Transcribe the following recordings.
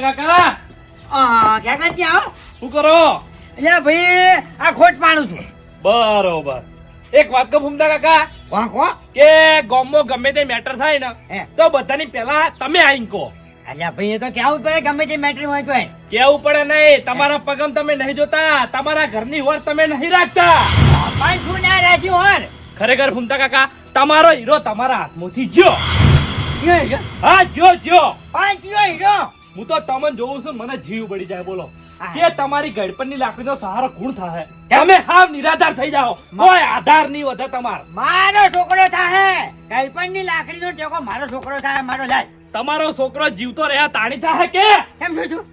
ફૂમતા કાકા? આ ક્યાં કાઢી આવો. શું કરો? એટલે ભાઈ આ ખોટ પાડું છું. બરોબર. એક વાત કહું ફૂમતા કાકા? કોણ કોણ? કે ગામમાં ગમે તે મેટર થાય ને તો બધાની પહેલા તમે આઈને કહો અલ્યા ભાઈ એ તો કેવું પડે ગમે તે મેટર હોય તો કેવું પડે નહીં. તમારા પગમ તમે નહીં જોતા. તમારા ઘરની વર તમે નહીં રાખતા. પણ શું ના હોર? ખરેખર ફૂમતા કાકા તમારો હીરો તમારા હાથમાંથી જ્યો. હીરો હા જ્યો જ્યો. પણ જીઓ હીરો. હું તો તમને જોઉં છું મને જીવ પડી જાય બોલો. કે તમારી ગડપણની લાકડીનો સહારો કોણ થાય તમે હાવ નિરાધાર થઈ જાઓ. કોઈ આધાર નહીં વધે તમાર. મારો છોકરો થાય કલ્પનની લાકડીનો ટેકો મારો છોકરો થાય મારો લાલ. તમારો છોકરો જીવતો રહ્યા તાણી થાય કે? કેમ છું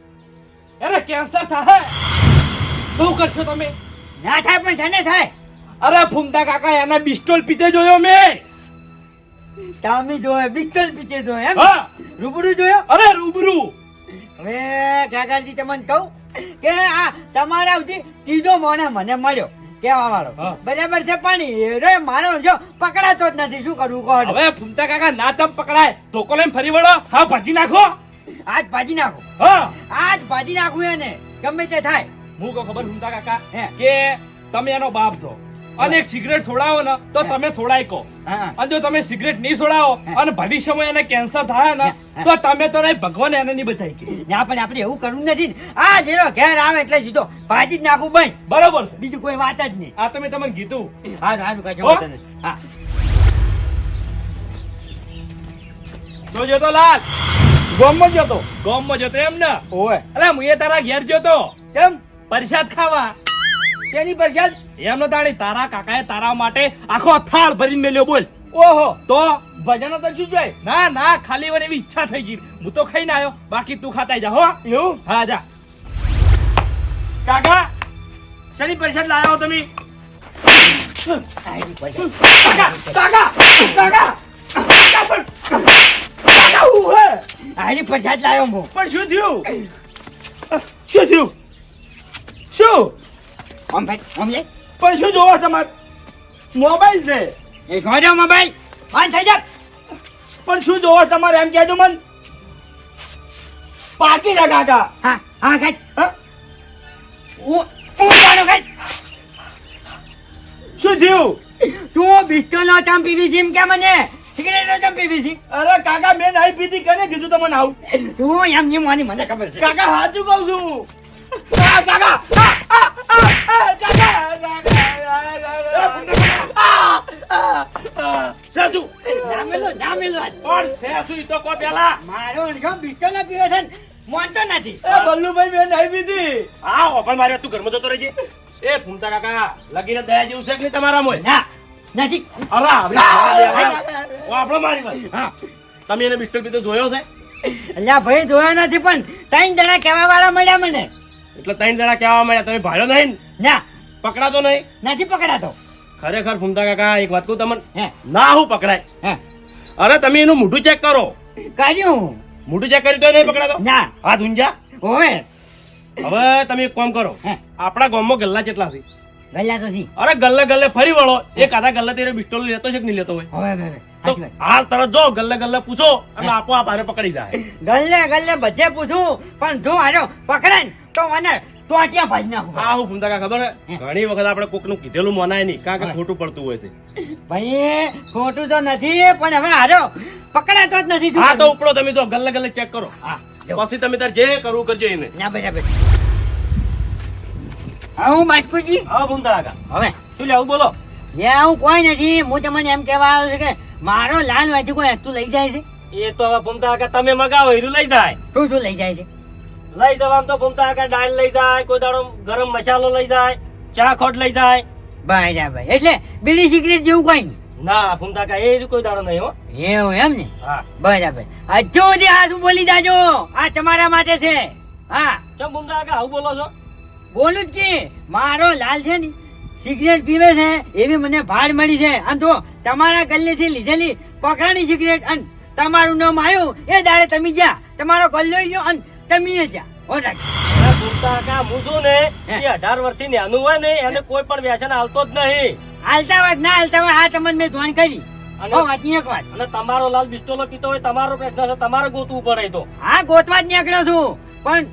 એને કેન્સર થાય શું કરશો તમે? ના થાય પણ છે ને થાય? અરે ફૂમતા કાકા એના બિસ્ટોલ પીતે જોયો મેં. તમે જોયો બિસ્ટોલ પીતે જોયો એમ? રૂબરૂ જોયો? અરે રૂબરૂ. હવે કાકાજી તમને કહું કે આ તમારા સુધી ત્રીજો મોને મને મળ્યો કેવા વાળો બરાબર છે પણ રે મારો જો પકડાતો જ નથી. શું કરવું કહો હવે ફૂમતા કાકા ના તમ પકડાય. ધોકો લઈને ફરી વળો. હા ભાજી નાખો. આજ ભાજી નાખો. હા. આજ ભાજી નાખું એને. ગમે તે થાય. હું કહું ખબર ફૂમતા કાકા હે. કે તમે એનો બાપ છો. અને એક સિગરેટ છોડાવો ને તો તમે છોડાય કહો. અને જો તમે સિગરેટ નહીં છોડાવો અને ભવિષ્યમાં એને કેન્સર થાય ને તો તમે તો નહીં ભગવાન એને નહીં બતાવી કે ના પણ આપણે એવું કરવું નથી ને. આ જેનો ઘેર આવે એટલે સીધો ભાજી જ નાખું ભાઈ બરોબર બીજું કોઈ વાત જ નહીં. આ તમે તમને કીધું. હા હારું કાંઈ હો? હા. તો લાલ. ગોમમાં જતો. ગોમમાં જતો એમ ને? ઓય. અલા હું એ તારા ઘેર જતો. કેમ? પરસાદ ખાવા. શેની પ્રસાદ? એમ ન તાણી તારા કાકાએ તારા માટે આખો થાળ ભરીને મેલ્યો બોલ. ઓહો તો ભજનો તો શું જોઈએ? ના ના ખાલી મને એવી ઈચ્છા થઈ ગઈ. હું તો ખાઈને આવ્યો. બાકી તું ખાતા જા હો. એવું? હા જા. કાકા શરી પ્રસાદ લાવ્યો તમે? કાકા કાકા કાકા કાકા પણ કાકા હું હે? હું. પણ શું થયું? શું થયું? શું? આમ ભાઈ લે પણ શું જોવો તમારે? મોબાઈલ છે. એ ખોજો મોબાઈલ. ઓન થઈ જા પણ શું જોવો તમારે? એમ કહેજો મન. પાકી ના કાકા. હા હા શું થયું? તું બિસ્ટોલો ચમ પીવી છે કે મને? સિગરેટો ચમ પીવી છે? અરે કાકા મેં નહીં પીધી. કને કીધું તમને આવું? તું એમ નહીં માની મને ખબર છે. કાકા સાચું કહું છું. કાકા. તમે એને બિસ્ટલ પીતો જોયો છે? અલ્યા ભાઈ જોયો નથી પણ ત્રણ જણા કેવા વાળા મળ્યા મને. એટલે ત્રણ જણા કહેવા માંડ્યા તમે ભાડ્યો નહીં ના? પકડાતો નહીં? નથી પકડાતો. ખરેખર ફૂમતા કાકા એક વાત કહું તમને. ના હું પકડાય. અરે તમે એનું મોઢું ચેક કરો. કર્યું. મોઢું ચેક કર્યું તો નહીં પકડાતો? ના. હાથ ઊંજા ઓવે. હવે તમે એક કામ કરો. આપણા ગામમાં ગલ્લા કેટલા છે? ગલ્લા તો છે અરે ગલ્લે ગલ્લે ફરી વળો. એક આધા ગલ્લે તેરે બિસ્ટોલ લેતો છે કે નહીં લેતો હોય? હવે હવે. હાલ તરત જો ગલ્લે ગલ્લે પૂછો અને આપો આપ ભારે પકડી જાય. ગલ્લે ગલ્લે બધે પૂછું પણ જો આજો પકડાય તો મને ટોટિયા ભાજી નાખું. હા હું કાકા ખબર ઘણી વખત આપણે કોકનું કીધેલું મનાય નહીં કારણ કે ખોટું પડતું હોય છે. ભાઈ ખોટું તો નથી પણ હવે હારો પકડાતો જ નથી હા તો ઉપડો તમે જો ગલ્લે ગલ્લે ચેક કરો. હા પછી તમે તાર જે કરવું કરજો એને. ના ભાઈ હા હું માટકુજી હા કાકા. હવે. શું લેવું બોલો? જે હું કોઈ નથી હું તમને એમ કહેવા આવ્યો છું કે મારો લાલ વાંચી કોઈ હસ્તું લઈ જાય છે? એ તો હવે ભૂમતા કાકા તમે મગાવો હીરું લઈ જાય. શું શું લઈ જાય છે? લઈ જવાનું તો ભૂમતા કાકા દાળ લઈ જાય કોઈ દાડો ગરમ મસાલો લઈ જાય ચા ખોટ લઈ જાય. બરાબર એટલે બીડી સિગરેટ જેવું કોઈ નહીં. ના ફૂમતા કાકા એ કોઈ દાડો નહીં હો. એવું એમ ને? હા. બરાબર હજુ સુધી આ બોલી જાજો આ તમારા માટે છે. હા. ચમ ફૂમતા કાકા આવું બોલો છો? બોલું જ કે મારો લાલ છે ને સિગરેટ પીવે છે એવી મને ભાડ મળી છે. અને જો તમારા ગલ્લેથી લીધેલી પકડાની સિગરેટ અને તમારું નામ આવ્યું એ દાડે તમે ગયા. તમારો ગલ્લો ગયો અને તમે ગયા. હો છું ને એ અઢાર વર્ષથી નાનું હોય ને એને કોઈ પણ વ્યસન આવતો જ નહીં. હાલતા વાત ના હાલતા વાત આ તમને મેં ધોન કરી. અને- વાંચી એક વાત. અને તમારો લાલ બિસ્ટોલો પીતો હોય તમારો પ્રશ્ન છે તમારે ગોતવું પડે તો. હા ગોતવા જ નીકળ્યો છું. પણ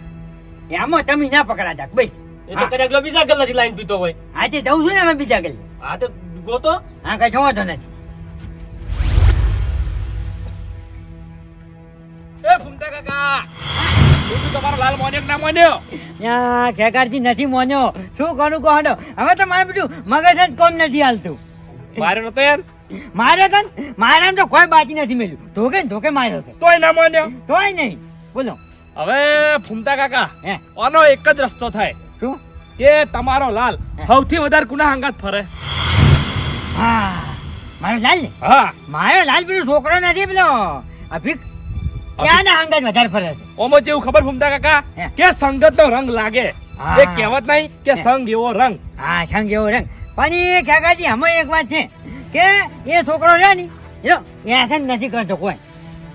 એમાં તમે ના પકડાતા ભાઈ એ તો કદાચ બીજા ગલ્લાથી લાઈન પીતો હોય. આજે જઉં છું ને અમે બીજા ગલ્લે. હા તો ગોતો હા કઈ જોવા તો નથી. એ ફૂમતા કાકા તમારો લાલ મોન્યો ના મોન્યો. ત્યાં ખેગારજી નથી મોન્યો. શું કરું કહો હવે તો મારે બધું મગજ જ કોમ નથી હાલતું. માર્યો નતો યાર. મારે તો મારા તો કોઈ બાકી નથી મેલ્યું. ધોકે ને ધોકે માર્યો છે. તોય ના મોન્યો. તોય નહીં. બોલો. હવે ફૂમતા કાકા હે? આનો એક જ રસ્તો થાય. શું? કે તમારો લાલ. સૌથી વધારે કુના હંગાત ફરે. હા. મારો લાલ હા. મારો લાલ પેલો છોકરો નથી પેલો? અભિક ક્યાં ના હંગાત વધારે ફરે છે? ઓમો જેવું ખબર ફૂમતા કાકા? કે સંગત નો રંગ લાગે. એ કહેવત નહીં કે સંગ એવો રંગ. હા સંગ એવો રંગ. પણ એ કાકાજી અમે એક વાત છે કે એ છોકરો છે ને એનો એસન નથી કરતો કોઈ.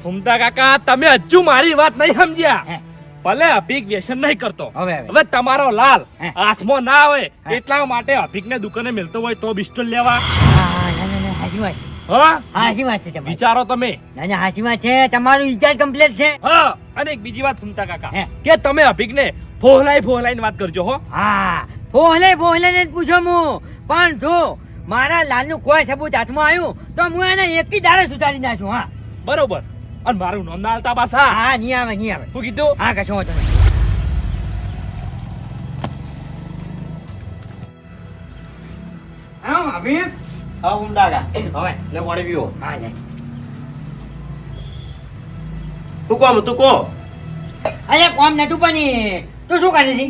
ફૂમતા કાકા તમે હજુ મારી વાત નહીં સમજ્યા. ભલે અભિક વ્યસન નહીં કરતો. હવે તમારો લાલ. હાથમાં ના આવે એટલા માટે અભિક ને દુકાને મળતો હોય તો બિસ્ટોલ લેવા. હા ના ના ના વાત હા? સાચી વાત છે તમારી. વિચારો તમે. ના ના વાત છે. તમારું ઇજાજ કમ્પ્લીટ છે. હા અને એક બીજી વાત ફૂમતા કાકા કે તમે અભિક ને ફોહલાઈ ફોહલાઈને વાત કરજો હો. હા ફોહલે ફોહલે ને પૂછો હું. પણ જો મારા લાલનું કોઈ સબૂત હાથમાં આવ્યું તો હું એને એક થી દાડે સુધારી નાખું હા. બરોબર. અને મારું નામ ના આલતા પાછા. હા નહીં આવે નહીં આવે. શું કીધું? હા કશો વાંધો નહીં. હા હા હવે લે પાણી પીવો હા. લે. તું કોમ તું કો અરે કોમ નતું પણ તું શું કરે છે?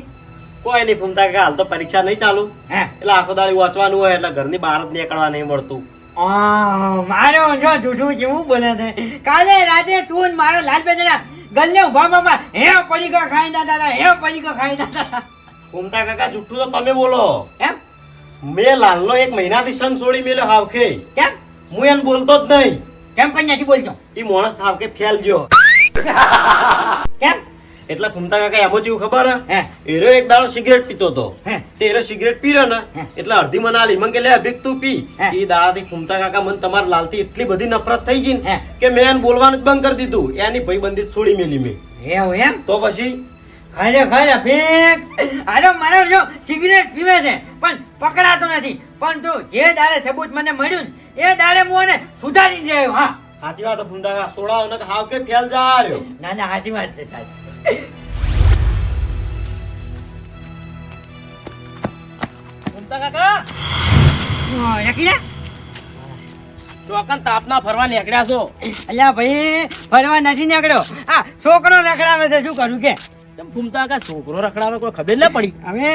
કોઈ નહીં ફૂમતા કે હાલ તો પરીક્ષા નહીં ચાલુ. હે? એટલે આખો દાડી વાંચવાનું હોય એટલે ઘરની બહાર જ નીકળવા નહીં મળતું. મારો જો જૂઠું જેવું બોલે છે? કાલે રાતે તું મારો લાલ બેદરા ગલ્લે ઊભા બાબા હે પડી ગયો ખાઈ દાદા હે પડી ગયો ખાઈ દાદા ફૂમતા કાકા જુઠ્ઠું તો તમે બોલો. એમ મેં લાલનો એક મહિનાથી સંગ છોડી મેલ્યો હાવખે. કેમ? હું એને બોલતો જ નહીં. કેમ પણ નથી બોલતો? એ માણસ હાવખે ફેલજો. કેમ? એટલે ફૂમતા કાકા એમાં જેવું ખબર હે? એરો એક દાડો સિગરેટ પીતો હતો. હે. તે એરો સિગરેટ પીરો ને એટલે અડધી મને આલી મને કે લે અભિક તું પી. એ દાડાથી ફૂમતા કાકા મને તમારા લાલથી એટલી બધી નફરત થઈ ગઈ ને કે મેં એને બોલવાનું જ બંધ કરી દીધું. એની ભાઈબંધી છોડી મેલી મેં. એવું એમ? તો પછી? ખરેખર અભિક અરે મારો જો સિગરેટ પીવે છે પણ પકડાતો નથી. પણ તું જે દાડે સબૂત મને મળ્યું એ દાડે હું એને સુધારી રહ્યો હા. સાચી વાત ફૂમતા કાકા. સોડાવો ને હાવ કે ફેલ જા ના ના સાચી વાત છે સાચી. ચોકન તાપના ફરવા નીકળ્યા છો. અલ્યા ભાઈ ફરવા નથી નીકળ્યો. આ છોકરો રખડાવે છે શું કરું કે? ચમ ફૂમતા કાકા છોકરો રખડાવે કોઈ ખબર ના પડી? હવે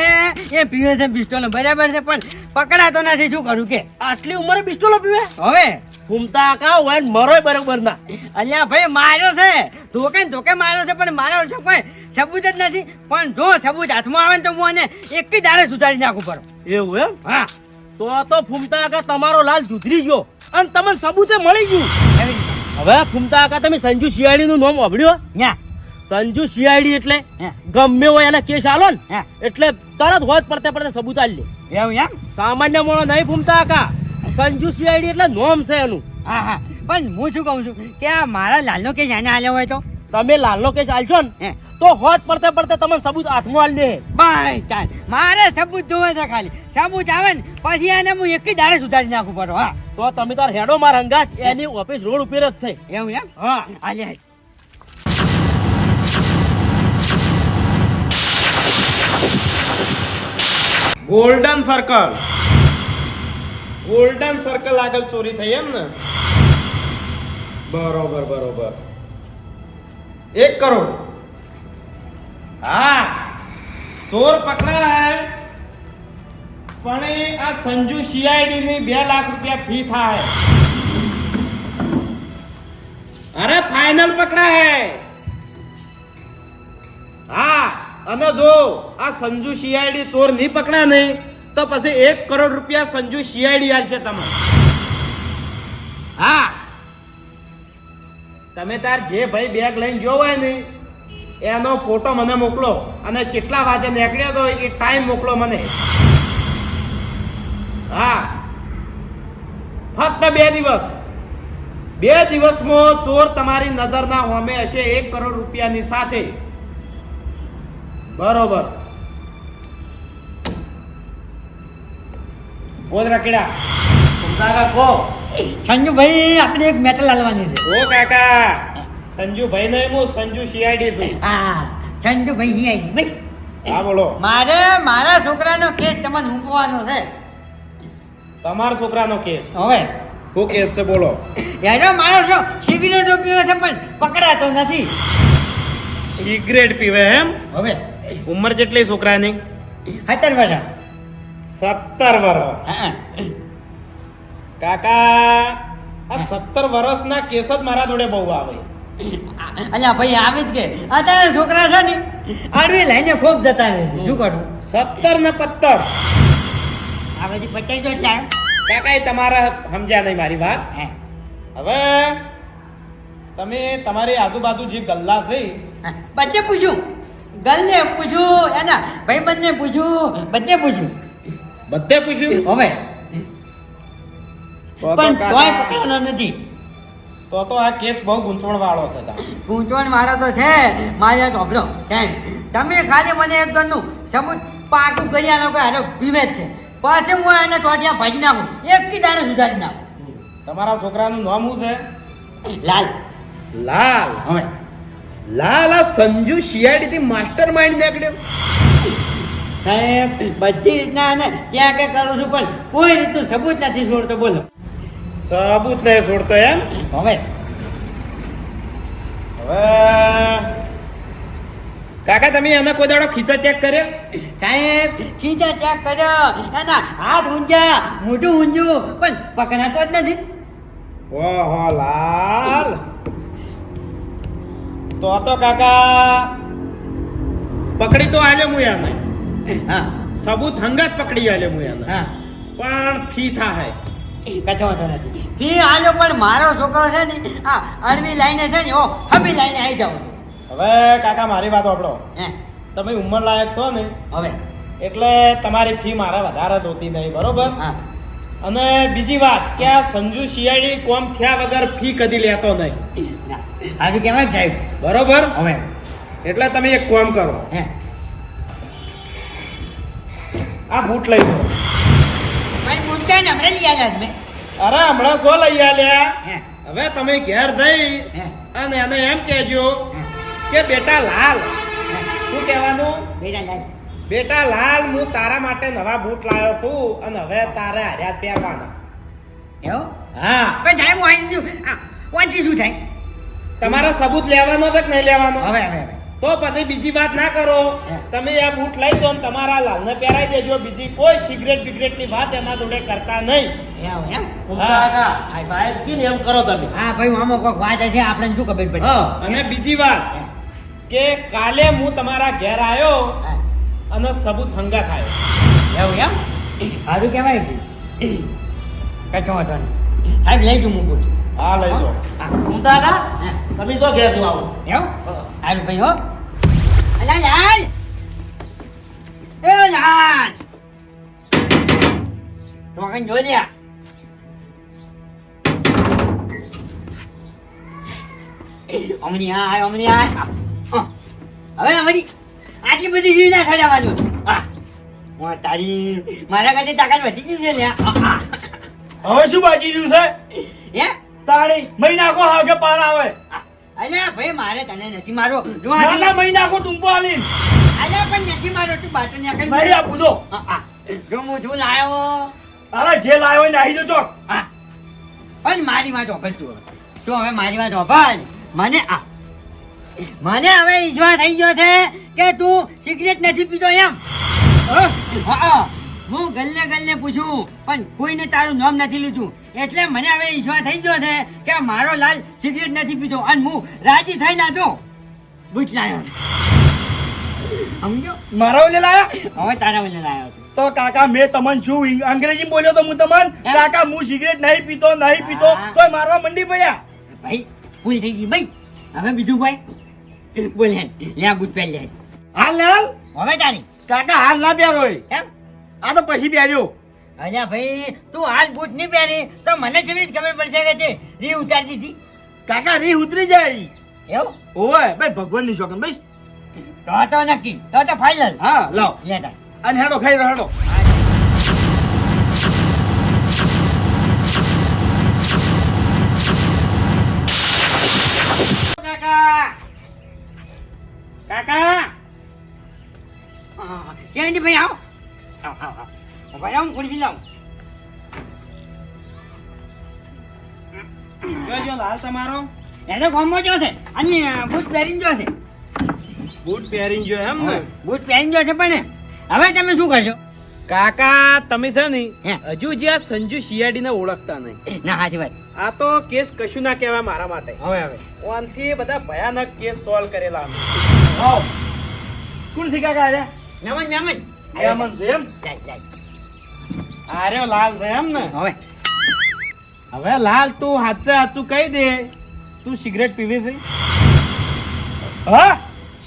એ પીવે છે બિસ્ટોલ બરાબર છે પણ પકડાતો નથી શું કરું કે? આટલી ઉંમરે બિસ્ટોલ પીવે? હવે? ફૂમતા કાકા હોય ને મરોય બરોબર ના. અલ્યા ભાઈ માર્યો છે. ધોકે ધોકે માર્યો છે પણ માર્યો છે કોઈ સબૂત જ નથી. પણ જો સબૂત હાથમાં આવે ને તો હું એને એક જ દાડે સુધારી નાખું પડો એવું એમ? હા. તો તો ફૂમતા કા તમારો લાલ જુધરી ગયો. અને તમને સબૂતે મળી ગયું. હવે ફૂમતા કા તમે સંજુ શિયાળી નું નામ વાપર્યો ન્યા. સંજુ સીઆઈડી એટલે? ગમે હોય એના કેસ આલો ને એટલે તરત હોત પડતે પડતે સબૂત આલી લે. એવું એમ? સામાન્ય મોણો નહીં ભૂમતા કા સંજુ સીઆઈડી એટલે નોમ છે એનું. હા હા. પણ હું શું કહું છું કે આ મારા લાલનો કેસ એને આલ્યો હોય તો? તમે લાલનો કેસ આલશો ને તો હોત પડતે પડતે તમને સબૂત હાથમાં આલી દે બસ ચાલ. મારે સબૂત જોવે છે ખાલી. સબૂત આવે ને પછી એને હું એક જ દાડે સુધારી નાખું પડો હા. તો તમે તાર હેડો માર હંગાત. એની ઓફિસ રોડ ઉપર જ છે. એવું એમ? હા. હાલે. ગોલ્ડન સર્કલ ગોલ્ડન સર્કલ આગળ ચોરી થઈ એમ ને? બરોબર બરોબર. એક કરોડ. હા. ચોર પકડા હે પણ આ સંજુ સીઆઈડી ની બે લાખ રૂપિયા ફી થાય. અરે ફાઇનલ પકડા હે હા. અને જો આ સંજુ શિયાળી ચોર નહીં પકડા નહીં, તો પછી એક કરોડ રૂપિયા સંજુ સીઆઈડી આલશે તમે હા. તમે તાર જે ભાઈ બેગ લઈને ગયો હોય ને, એનો ફોટો મને મોકલો અને કેટલા વાગે નીકળ્યો તો એ ટાઈમ મોકલો મને. હા. ફક્ત બે દિવસ. બે દિવસમાં ચોર તમારી નજરના હોમે હશે એક કરોડ રૂપિયાની સાથે. બરોબર. બોલ કેડા કાકા કહો સંજુભાઈ આપણે એક મેટલ લાવવાની છે. ઓ કાકા સંજુભાઈ ને હું સંજુ સીઆઈડી છું. હા સંજુભાઈ સીઆઈડી ભાઈ હા બોલો. મારે મારા છોકરાનો કેસ તમને મૂકવાનો છે. તમારા છોકરાનો કેસ? હવે. શું કેસ છે બોલો. યાર મારો છો સિગરેટ પીવે છે પણ પકડાતો નથી. સિગરેટ પીવે એમ? હવે. ઉંમર કેટલી છોકરાની? સત્તર વર્ષ. સત્તર વર્ષ. કાકા આ સત્તર વર્ષના કેસ જ મારા જોડે બહુ આવે. અલ્યા ભાઈ આવી જ કે. અત્યારે છોકરા છે ને આડવી લઈને ખૂબ જતા રહે છે. શું કરું? સત્તર ને પત્તર આ બધી પચાઈ ગયો કાકા એ તમારા સમજ્યા નહીં મારી વાત. હે. હવે તમે તમારી આજુબાજુ જે ગલ્લા થઈ બચ્ચે પૂછ્યું. ગલને પૂછ્યું એના ભાઈબંધને પૂછ્યું બધે પૂછ્યું બધે પૂછ્યું? હવે. પણ કોઈ પકડવાનો નથી. તો તો આ કેસ બહુ ગૂંચવણ વાળો છે. ગૂંચવણ વાળો તો છે મારે ઢોબળો કેમ? તમે ખાલી મને એક ગણનું સમૂહ પાકું કર્યા લોકો અરે પીવે છે. પાછું હું એને ટોટિયા ભાજી નાખું એક થી દાણે સુધારી નાખું. તમારા છોકરાનું નામ શું છે? લાલ. લાલ. હવે. લાલ સંજુ શિયાળી થી માસ્ટર માઇન્ડ નીકળ્યો. સાહેબ બધી રીતના અને ત્યાં કે કરું છું પણ કોઈ રીતનું સબૂત નથી છોડતો બોલો. સબૂત નહીં છોડતો એમ? હવે. હવે કાકા તમે એના કોઈ દાડો ખીચો ચેક કર્યો? સાહેબ ખીચા ચેક કર્યો. એના હાથ ઊંચા મોઢું ઊંચું પણ પકડાતો જ નથી. ઓહો લાલ. તો તો કાકા પકડી તો આલે હું એને હા. સબૂત હંગત પકડી આલે હું એને હા. પણ ફી થા હે કચો તો નથી. ફી આલ્યો પણ મારો છોકરો છે ને આ અડવી લાઈને છે ને ઓ હમી લાઈને આવી જાવ હવે કાકા મારી વાત આપડો હે. તમે ઉંમર લાયક છો ને હવે. એટલે તમારી ફી મારે વધારે જોતી નહીં બરોબર? હા. અને બીજી વાત કે આ સંજુ શિયાળી કોમ થયા વગર ફી કદી લેતો નહીં. આવી કેવાય સાહેબ? બરોબર? હવે. એટલે તમે એક કોમ કરો. હે. આ બૂટ લઈ લો. મારી બૂટ ને નમરે લઈ આવ્યા અરે હમણાં સો લઈ આલ્યા. હે. હવે તમે ઘેર જઈ અને એને એમ કહેજો કે બેટા લાલ. શું કહેવાનું? બેટા લાલ. બેટા લાલ હું તારા માટે નવા બૂટ લાવ્યો છું અને હવે તારે હાર્યા પહેરવાના. એવું? હા. પણ જાય હું આવી ગયું. આ વાંચી શું થાય? તમારો સબૂત લેવાનો છે કે નહીં લેવાનો? હવે હવે હવે. તો પછી બીજી વાત ના કરો. તમે આ બૂટ લઈ દો ને તમારા લાલને પહેરાઈ દેજો. બીજી કોઈ સિગરેટ બિગરેટની વાત એના જોડે કરતા નહીં. એમ? સાહેબ કીને એમ કરો તમે? હા ભાઈ આમાં કોઈક વાત છે આપણને શું ખબર પડી? અને બીજી વાત કે કાલે હું તમારા ઘેર આવ્યો. અને સબૂત હંગા થાય. એવું એમ? સારું કહેવાય કે કચો વાંધો નહીં. સાહેબ લઈ જઉં મૂકું છું હા લઈ જો હા. ઘૂમતા તમે જો ઘેરનું આવો. એવું? સારું ભાઈ હો. અલા લાલ. એ લાલ. કઈ જોઈ લ્યા અમની આ અમની આ હવે અમની. આટલી બધી જીવ ના ખડાવવાનું બાજુ. હું તારી મારા કરતી તાકાત વધી ગઈ છે લ્યા આ. હવે શું બાજી રહ્યું છે? હે? તારી મહી નાખો હાગે પાર આવે. અલ્યા ભાઈ મારે તને નથી મારો નાના મહી નાખો ટૂંપો આલી અલ્યા પણ નથી મારો તું બાટો ને આગળ નહીં આપું આ. જો હું છું લાયો. તારા જે લાવ્યો ને આવી દો ચોક હા પણ મારી વાત ઓફર તું તો હવે મારી વાત ઓફર મને આ મને હવે ઈશ્વર થઈ ગયો છે કે તું સિગરેટ નથી પીતો એમ. હા? ગલ્લે ગલ્લે પૂછું પણ કોઈને તારું નામ નથી લીધું. એટલે મને હવે ઈશ્વર થઈ ગયો છે કે મારો લાલ સિગરેટ નથી પીતો અને હું રાજી થઈ ના તો બુટ લાયો સમજો? મારા ઓલે લાયા? હવે તારા ઓલે લાયો તો કાકા મેં તમને શું અંગ્રેજી બોલ્યો તો હું તમને કાકા હું સિગરેટ નહીં પીતો નહીં પીતો. તોય મારવા મંડી પડ્યા. ભાઈ ભૂલ થઈ ગઈ. ભાઈ હવે બીજું ભાઈ બોલ લ્યા બુટ પહેર લે. હાલ હાલ. હવે તારી. કાકા હાલ ના પહેરો એમ આ તો પછી પહેર્યો. અલ્યા ભાઈ તું હાલ બૂટ નહીં પહેરી તો મને કેવી રીતે ખબર પડશે કે તે રી ઉતારતી દીધી કાકા રી ઉતરી જાય. એવું? ઓય ભાઈ ભગવાનની શોખન ભાઈ. તો તો નક્કી. તો તો ફાઇનલ હા લાવ. લેતા અને હેડો ખાઈ રહ્યો હેડો. કાકા. કાકા. છે ભાઈ? આવો. આવો આવો ખુરશી લાવું જોજો લાલ તમારો. એને ગોમો જો છે. અને બૂટ પહેરીને જો છે. બૂટ પહેરીને જો એમ ને? બૂટ પહેરીને જો છે પણ હવે તમે શું કરશો? કાકા તમે છે ને હજુ જ્યાં સંજુ શિયાળી ને ઓળખતા નહીં. ના હાજી ભાઈ આ તો કેસ કશું ના કહેવાય મારા માટે. હવે હવે. ઓનથી બધા ભયાનક કેસ સોલ્વ કરેલા અમે. આવ. કોણ છે કાકા અરે નમન નમન નમન છે એમ? જાય લાલ છે એમ ને? હવે. હવે લાલ તું હાથે હાથું કહી દે. તું સિગરેટ પીવી છે? હા?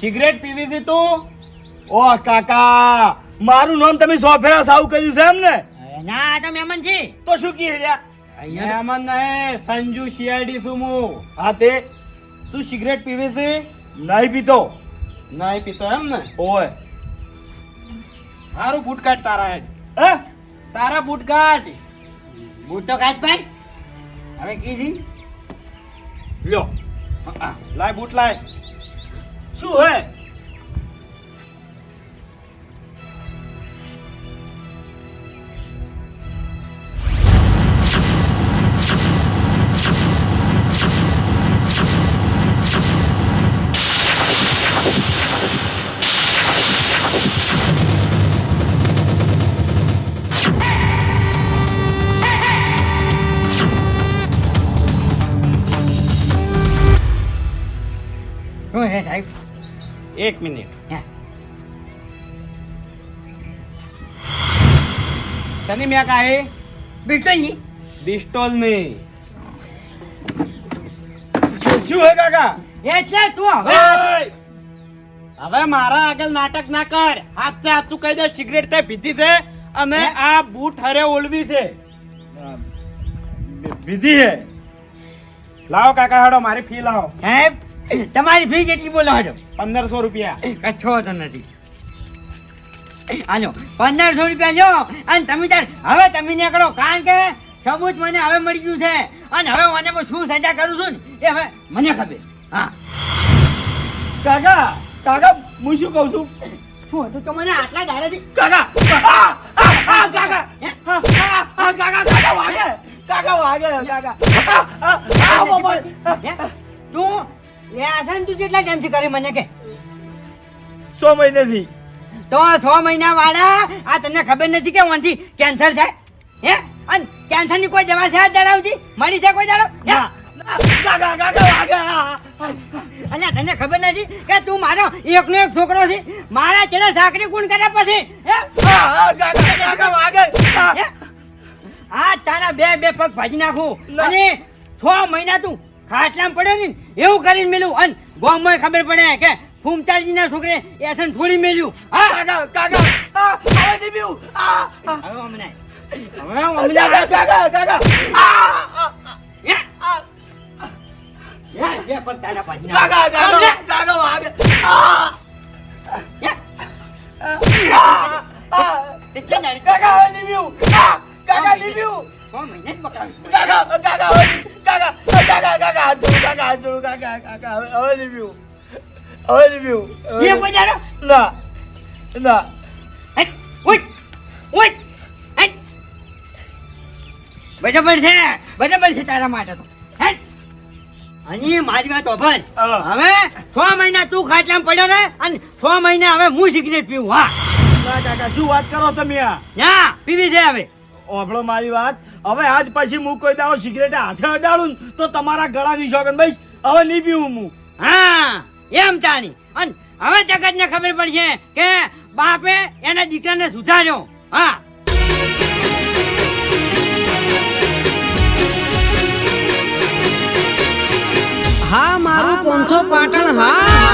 સિગરેટ પીવી છે તું? ઓ કાકા મારું નામ તમે સોફેરા સાવ કર્યું છે એમ ને હવે ના આ તો મેમન છે. તો શું કહી રહ્યા? અહીંયા મહેમાન નહીં સંજુ શિયાળી છું હું. હા તે. તું સિગરેટ પીવી છે? નહીં પીતો. નહીં પીતો એમ ને? ઓય. સારું બૂટ કાઢ તારા હેડ. હે? તારા બૂટ કાઢ. બૂટ તો કાઢ ભાઈ હવે કીધી. લ્યો. લાય બૂટ લાય. શું હે? એક મિનિટ. શની મેં કાહે બિલકુલ નહીં પિસ્ટોલ નહીં શું હે કાકા? એટલે તું હવે હવે મારા આગળ નાટક ના કર. હાચે હાથું કહી દે સિગરેટ તે પીધી છે અને આ બૂટ હરે ઓળવી છે. વિધિ હે લાવો કાકા હેડો મારી ફી લાવો. સાહેબ તમારી ફી કેટલી બોલો હજો પંદરસો રૂપિયા કચ્છો તો નથી હાલો પંદરસો રૂપિયા લો અને તમે તાર હવે તમે નીકળો કારણ કે સબૂત મને હવે મળી ગયું છે અને હવે મને હું શું સજા કરું છું ને એ હવે મને ખબર હા કાકા કાકા હું શું કહું છું શું હતું તો મને આટલા દાડાથી કાકા કાકા કાકા કાકા વાગે કાકા વાગે કાકા? તું એ આસન તું કેટલા ટાઈમથી કરે મને કે? સો મહિનેથી. તો છ મહિના વાળા આ તને ખબર નથી કે ઓનથી કેન્સર થાય હે? અને કેન્સરની કોઈ દવા છે આ ધરાવતી? મળી છે કોઈ દાડો? હે? ના, ના, કાકા કાકા વાગે આ, આ, અલ્યા તને ખબર નથી કે તું મારો એકનો એક છોકરો છે? મારા ચેડા સાકરી કોણ કરે પછી? હા? તારા બે બે પગ ભાજી નાખું. અને છ મહિના તું ખાટલામાં પડે ને એવું કરીને મેલું. અને ગામમાં ખબર પડે કે ફૂમતાજી ના છોકરે એસન છોડી મેલ્યું. હા? કાકા કાકા આ, હવે નહીં આ. હવે અમને હવે અમને કાકા કાકા આ, હે? આ. હે? બે પગ તારા કાકા કાકા કાકા વાગે. આ, હે? કાકા હવે કાકા નહીં કોણ મહિને? જ કાકા કાકા. કાકા કાકા કાકા હાથ કાકા હાથ કાકા કાકા હવે હવે નહીં પીવું. હવે નહીં પીવું. હવે કોઈ દાડો? ના ના. ઉઠ, ઉઠ, બરાબર છે બરાબર છે તારા માટે તો. હેટ. અને મારી વાત ઓભર હવે છ મહિના તું ખાટલામ પડ્યો રે અને છ મહિના હવે હું સિગરેટ પીવું હા. કાકા શું વાત કરો તમે આ? ના પીવી છે હવે. ઓભળો મારી વાત. હવે આજ પછી હું કોઈ દાવો સિગરેટ હાથે અડાડું તો તમારા ગળાની શોખન ભાઈ હવે નહીં પીવું હું. હા એમ તાણી. અને હવે જગત ને ખબર પડશે કે બાપે એના દીકરાને સુધાર્યો. હા. હા મારું પોંથો પાટણ હા.